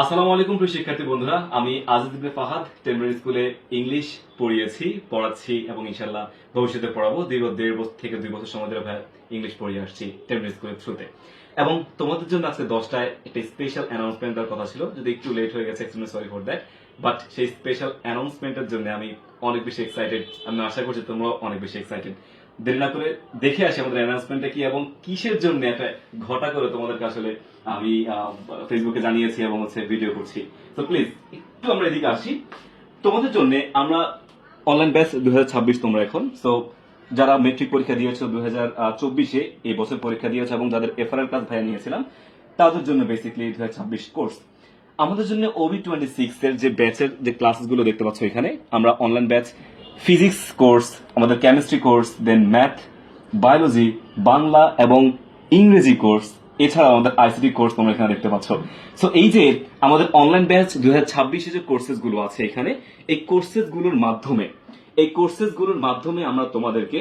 আসসালামু আলাইকুম প্রিয় শিক্ষার্থী বন্ধুরা, আমি আজিজ ফাহাদ টেম্পোরারি স্কুলে ইংলিশ পড়িয়েছি, পড়াচ্ছি এবং ইনশাল্লাহ ভবিষ্যতে পড়াবো। দীর্ঘ দেড় বছর থেকে দুই বছর সময় ধরে ইংলিশ পড়িয়ে আসছি টেম্পোরারি স্কুলের থ্রুতে। এবং তোমাদের জন্য আজকে দশটায় একটা স্পেশাল অ্যানাউন্সমেন্ট দেওয়ার কথা ছিল। যদি একটু লেট হয়ে গেছে extremely sorry for that but সেই স্পেশাল অ্যানাউন্সমেন্টের জন্য আমি অনেক বেশি এক্সাইটেড আমি আশা করছি তোমরাও অনেক বেশি এক্সাইটেড দেরি না করে দেখে আসি আমাদের অ্যানাউন্সমেন্টটা কি এবং কিসের জন্য একটা ঘটা করে তোমাদেরকে আসলে আমি ফেসবুকে জানিয়েছি এবং হচ্ছে ভিডিও করছি। তো প্লিজ একটু আমরা এদিকে আসি। তোমাদের জন্য আমরা অনলাইন ব্যাচ দুই তোমরা এখন। সো যারা মেট্রিক পরীক্ষা দিয়েছ দুই হাজার চব্বিশে, এই বছর পরীক্ষা দিয়েছ এবং যাদের এফআরআর কাজ ভাইয়া নিয়েছিলাম, তাদের জন্য বেসিক্যালি দুই হাজার ছাব্বিশ কোর্স আমাদের জন্য ওবি টোয়েন্টি সিক্স এর যে ব্যাচের যে ক্লাসগুলো দেখতে পাচ্ছ এখানে, আমরা অনলাইন ব্যাচ ফিজিক্স কোর্স আমাদের chemistry course then math biology Bangla এবং ইংরেজি কোর্স এছাড়া আমাদের আইসিটি কোর্স তোমরা এখানে দেখতে পাচ্ছ। সো এই যে আমাদের অনলাইন ব্যাচ দুই হাজার ছাব্বিশে যে কোর্সেসগুলো আছে এখানে, এই কোর্সেসগুলোর মাধ্যমে, এই কোর্সেসগুলোর মাধ্যমে আমরা তোমাদেরকে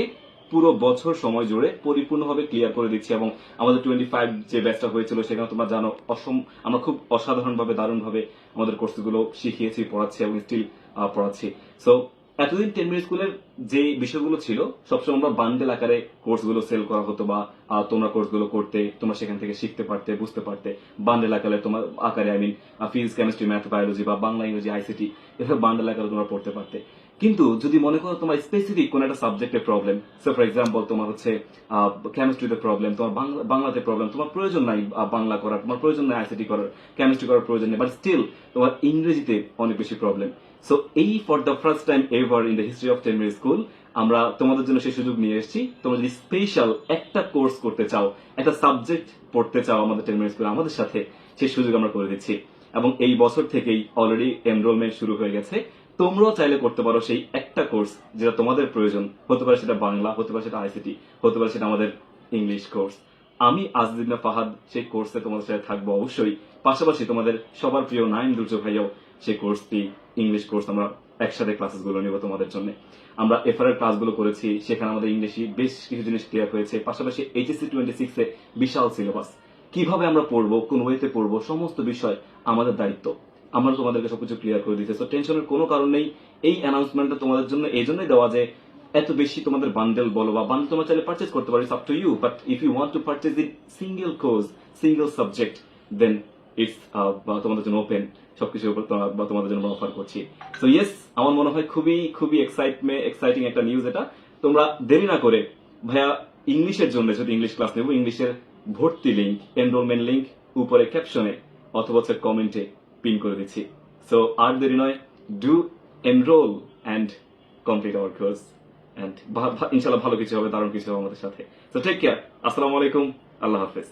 পুরো বছর সময় জুড়ে পরিপূর্ণভাবে ক্লিয়ার করে দিচ্ছি এবং আমাদের টোয়েন্টি ফাইভ যে ব্যাচটা হয়েছিল সেখানে তোমরা জানো, অসম, আমরা খুব অসাধারণভাবে, দারুণভাবে আমাদের কোর্সগুলো শিখিয়েছি, পড়াচ্ছি এবং স্টিল পড়াচ্ছি। সো এতদিন টেন মিনিট স্কুলের যে বিষয়গুলো ছিল, সবসময় আমরা বান্ডেল আকারে কোর্সগুলো সেল করা হতো বা তোমরা কোর্সগুলো করতে, তোমরা সেখান থেকে শিখতে পারতে, বুঝতে পারতে। বান্ডেল আকারে তোমার, আকারে I mean physics chemistry math biology বা বাংলা ইংরেজি আইসিটি এভাবে বান্ডেল আকারে তোমরা পড়তে পারতে। কিন্তু যদি মনে করো তোমার স্পেসিফিক কোন একটা সাবজেক্টের প্রবলেম সো ফর এক্সাম্পল তোমার হচ্ছে কেমিস্ট্রিতে প্রবলেম তোমার বাংলাতে প্রবলেম তোমার প্রয়োজন নাই বাংলা করার, তোমার প্রয়োজন নাই আইসিটি করার কেমিস্ট্রি করার প্রয়োজন নেই বাট স্টিল তোমার ইংরেজিতে অনেক বেশি প্রবলেম সো এই for the first time ever in the history of টেনমেরি school আমরা তোমাদের জন্য সেই সুযোগ নিয়ে এসেছি। তোমরা যদি স্পেশাল একটা কোর্স করতে চাও, একটা সাবজেক্ট পড়তে চাও আমাদের টেনমেরি স্কুলে আমাদের সাথে সেই সুযোগ আমরা করে দিচ্ছি। এবং এই বছর থেকেই অলরেডি এনরোলমেন্ট শুরু হয়ে গেছে। তোমরাও চাইলে করতে পারো সেই একটা কোর্স যেটা তোমাদের প্রয়োজন। হতে পারে সেটা বাংলা, হতে পারে সেটা আইসিটি হতে পারে সেটা আমাদের ইংলিশ কোর্স আমি আজিদিনা ফাহাদ, সেই কোর্সে তোমাদের সাথে থাকব অবশ্যই। পাশাপাশি তোমাদের সবার প্রিয় নাইন দুর্য ভাইয়াও সেই কোর্সটি ইংলিশ কোর্স আমরা একসাথে ক্লাসেসগুলো নিব তোমাদের জন্য। আমরা এফআর এর ক্লাসগুলো করেছি, সেখানে আমাদের ইংলিশে বেশ কিছু জিনিস ক্লিয়ার হয়েছে। পাশাপাশি এইচএসসি টোয়েন্টি সিক্সে বিশাল সিলেবাস কীভাবে আমরা পড়ব, কোন ওয়েতে পড়ব, সমস্ত বিষয় আমাদের দায়িত্ব। আমরা তোমাদেরকে সবকিছু ক্লিয়ার করে দিতে তো টেনশনের কোনো কারণ নেই। এই অ্যানাউন্সমেন্টটা তোমাদের জন্য, এই জন্যই দেওয়া যে এত বেশি তোমাদের বান্ডেল বলো বা বান্ডেল তোমরা চাইলে পারচেজ করতে পারো up to you but if you want to purchase in single course single subject then it's তোমাদের জন্য ওপেন সবকিছু উপর বা তোমাদের জন্য অফার করছি। তো ইয়েস আমার মনে হয় খুবই খুবই এক্সাইটমেন্ট এক্সাইটিং একটা নিউজ এটা। তোমরা দেরি না করে, ভাইয়া, ইংলিশের জন্য যদি ইংলিশ ক্লাস নেব, ইংলিশের ভর্তি লিঙ্ক এনরোলমেন্ট লিঙ্ক উপরে ক্যাপশনে অথবা হচ্ছে কমেন্টে পিন করে দিচ্ছি সো আর দেরি নয় do enroll and complete our course and ইনশাল্লাহ ভালো কিছু হবে, দারুণ কিছু হবে আমাদের সাথে। সো টেক কেয়ার আসসালামু আলাইকুম আল্লাহ হাফেজ।